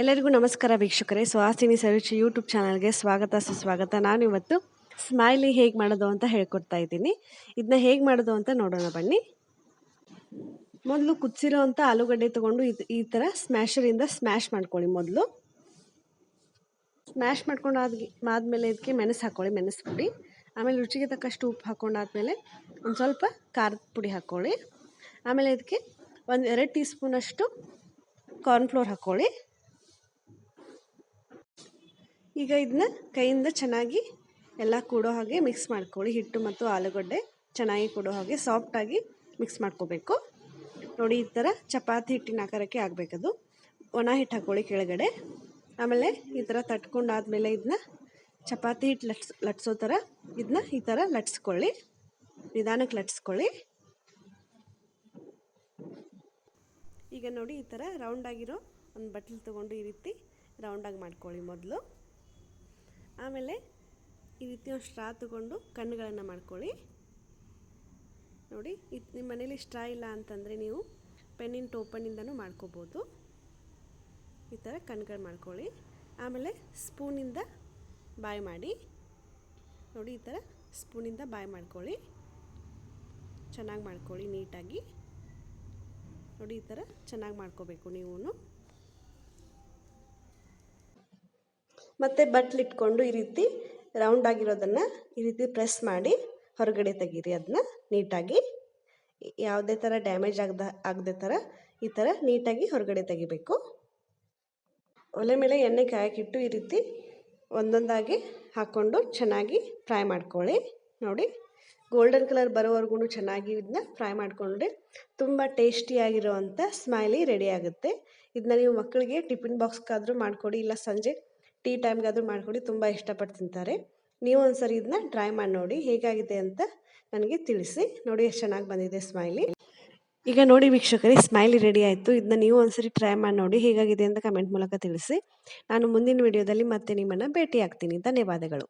ಎಲ್ಲರಿಗೂ ನಮಸ್ಕಾರ ವೀಕ್ಷಕರೇ. ಸುಹಾಸಿನಿ ಸರುಚಿ ಯೂಟ್ಯೂಬ್ ಚಾನಲ್ಗೆ ಸ್ವಾಗತ, ಸುಸ್ವಾಗತ. ನಾನು ಇವತ್ತು ಸ್ಮೈಲಿ ಹೇಗೆ ಮಾಡೋದು ಅಂತ ಹೇಳ್ಕೊಡ್ತಾ ಇದ್ದೀನಿ. ಇದನ್ನ ಹೇಗೆ ಮಾಡೋದು ಅಂತ ನೋಡೋಣ ಬನ್ನಿ. ಮೊದಲು ಕುದಿಸಿರೋವಂಥ ಆಲೂಗಡ್ಡೆ ತೊಗೊಂಡು ಇದು ಈ ಥರ ಸ್ಮ್ಯಾಶರಿಂದ ಸ್ಮ್ಯಾಶ್ ಮಾಡ್ಕೊಳ್ಳಿ ಮೊದಲು. ಸ್ಮ್ಯಾಶ್ ಮಾಡ್ಕೊಂಡು ಆದ ಆದಮೇಲೆ ಇದಕ್ಕೆ ಮೆಣಸು ಹಾಕ್ಕೊಳ್ಳಿ ಮೆಣಸು ಪುಡಿ. ಆಮೇಲೆ ರುಚಿಗೆ ತಕ್ಕಷ್ಟು ಉಪ್ಪು ಹಾಕ್ಕೊಂಡಾದ್ಮೇಲೆ ಒಂದು ಸ್ವಲ್ಪ ಖಾರದ ಪುಡಿ ಹಾಕ್ಕೊಳ್ಳಿ ಆಮೇಲೆ ಇದಕ್ಕೆ ಒಂದು ಎರಡು ಟೀ ಸ್ಪೂನಷ್ಟು ಕಾರ್ನ್ಫ್ಲೋರ್ ಹಾಕ್ಕೊಳ್ಳಿ ಈಗ ಇದನ್ನ ಕೈಯಿಂದ ಚೆನ್ನಾಗಿ ಎಲ್ಲ ಕೂಡೋ ಹಾಗೆ ಮಿಕ್ಸ್ ಮಾಡ್ಕೊಳ್ಳಿ. ಹಿಟ್ಟು ಮತ್ತು ಆಲೂಗಡ್ಡೆ ಚೆನ್ನಾಗಿ ಕೂಡೋ ಹಾಗೆ ಸಾಫ್ಟಾಗಿ ಮಿಕ್ಸ್ ಮಾಡ್ಕೋಬೇಕು. ನೋಡಿ, ಈ ಥರ ಚಪಾತಿ ಹಿಟ್ಟಿನ ಆಕಾರಕ್ಕೆ ಆಗಬೇಕದು. ಒಣ ಹಿಟ್ಟು ಹಾಕ್ಕೊಳ್ಳಿ ಕೆಳಗಡೆ. ಆಮೇಲೆ ಈ ಥರ ತಟ್ಕೊಂಡಾದಮೇಲೆ ಇದನ್ನ ಚಪಾತಿ ಹಿಟ್ಟು ಲಟ್ಸ್, ಲಟ್ಸೋ ಥರ ಇದನ್ನ ಈ ಥರ ಲಟ್ಸ್ಕೊಳ್ಳಿ. ನಿಧಾನಕ್ಕೆ ಲಟ್ಸ್ಕೊಳ್ಳಿ. ಈಗ ನೋಡಿ, ಈ ಥರ ರೌಂಡಾಗಿರೋ ಒಂದು ಬಟ್ಲು ತೊಗೊಂಡು ಈ ರೀತಿ ರೌಂಡಾಗಿ ಮಾಡ್ಕೊಳ್ಳಿ ಮೊದಲು. ಆಮೇಲೆ ಈ ರೀತಿ ಒಂದು ಸ್ಟ್ರಾ ತಗೊಂಡು ಕಣ್ಣುಗಳನ್ನು ಮಾಡ್ಕೊಳ್ಳಿ. ನೋಡಿ ಇದು ನಿಮ್ಮ ಮನೇಲಿ ಸ್ಟ್ರಾ ಇಲ್ಲ ಅಂತಂದರೆ ನೀವು ಪೆನ್ನಿನ ಟೋಪನಿಂದನೂ ಮಾಡ್ಕೋಬೋದು. ಈ ಥರ ಕಣ್ಗಳು ಮಾಡ್ಕೊಳ್ಳಿ. ಆಮೇಲೆ ಸ್ಪೂನಿಂದ ಬಾಯ್ ಮಾಡಿ. ನೋಡಿ, ಈ ಥರ ಸ್ಪೂನಿಂದ ಬಾಯ್ ಮಾಡ್ಕೊಳ್ಳಿ. ಚೆನ್ನಾಗಿ ಮಾಡ್ಕೊಳ್ಳಿ ನೀಟಾಗಿ. ನೋಡಿ, ಈ ಥರ ಚೆನ್ನಾಗಿ ಮಾಡ್ಕೋಬೇಕು ನೀವು ಮತ್ತು ಬಟ್ಲಿಟ್ಕೊಂಡು ಈ ರೀತಿ ರೌಂಡ್ ಆಗಿರೋದನ್ನು ಈ ರೀತಿ ಪ್ರೆಸ್ ಮಾಡಿ ಹೊರಗಡೆ ತೆಗೀರಿ ಅದನ್ನ ನೀಟಾಗಿ. ಯಾವುದೇ ಥರ ಡ್ಯಾಮೇಜ್ ಆಗದ, ಆಗದೆ ಥರ ಈ ಥರ ನೀಟಾಗಿ ಹೊರಗಡೆ ತೆಗಿಬೇಕು. ಒಲೆ ಮೇಲೆ ಎಣ್ಣೆ ಕಾಯಕ್ಕಿಟ್ಟು ಈ ರೀತಿ ಒಂದೊಂದಾಗಿ ಹಾಕ್ಕೊಂಡು ಚೆನ್ನಾಗಿ ಫ್ರೈ ಮಾಡ್ಕೊಳ್ಳಿ. ನೋಡಿ ಗೋಲ್ಡನ್ ಕಲರ್ ಬರೋವರೆಗೂ ಚೆನ್ನಾಗಿ ಇದನ್ನ ಫ್ರೈ ಮಾಡಿಕೊಂಡ್ರೆ ತುಂಬ ಟೇಸ್ಟಿಯಾಗಿರೋವಂಥ ಸ್ಮೈಲಿ ರೆಡಿ ಆಗುತ್ತೆ. ಇದನ್ನ ನೀವು ಮಕ್ಕಳಿಗೆ ಟಿಫಿನ್ ಬಾಕ್ಸ್ಗಾದರೂ ಮಾಡಿಕೊಡಿ, ಇಲ್ಲ ಸಂಜೆ ಟೀ ಟೈಮ್ಗಾದರೂ ಮಾಡಿಕೊಡಿ, ತುಂಬ ಇಷ್ಟಪಟ್ಟು ತಿಂತಾರೆ. ನೀವು ಒಂದ್ಸರಿ ಇದನ್ನ ಟ್ರೈ ಮಾಡಿ ನೋಡಿ ಹೇಗಾಗಿದೆ ಅಂತ ನನಗೆ ತಿಳಿಸಿ. ನೋಡಿ ಎಷ್ಟು ಚೆನ್ನಾಗಿ ಬಂದಿದೆ ಸ್ಮೈಲಿ ಈಗ ನೋಡಿ ವೀಕ್ಷಕರೇ ಸ್ಮೈಲಿ ರೆಡಿ ಆಯಿತು. ಇದನ್ನ ನೀವು ಒಂದ್ಸರಿ ಟ್ರೈ ಮಾಡಿ ನೋಡಿ ಹೇಗಾಗಿದೆ ಅಂತ ಕಮೆಂಟ್ ಮೂಲಕ ತಿಳಿಸಿ. ನಾನು ಮುಂದಿನ ವಿಡಿಯೋದಲ್ಲಿ ಮತ್ತೆ ನಿಮ್ಮನ್ನು ಭೇಟಿ ಆಗ್ತೀನಿ ಧನ್ಯವಾದಗಳು.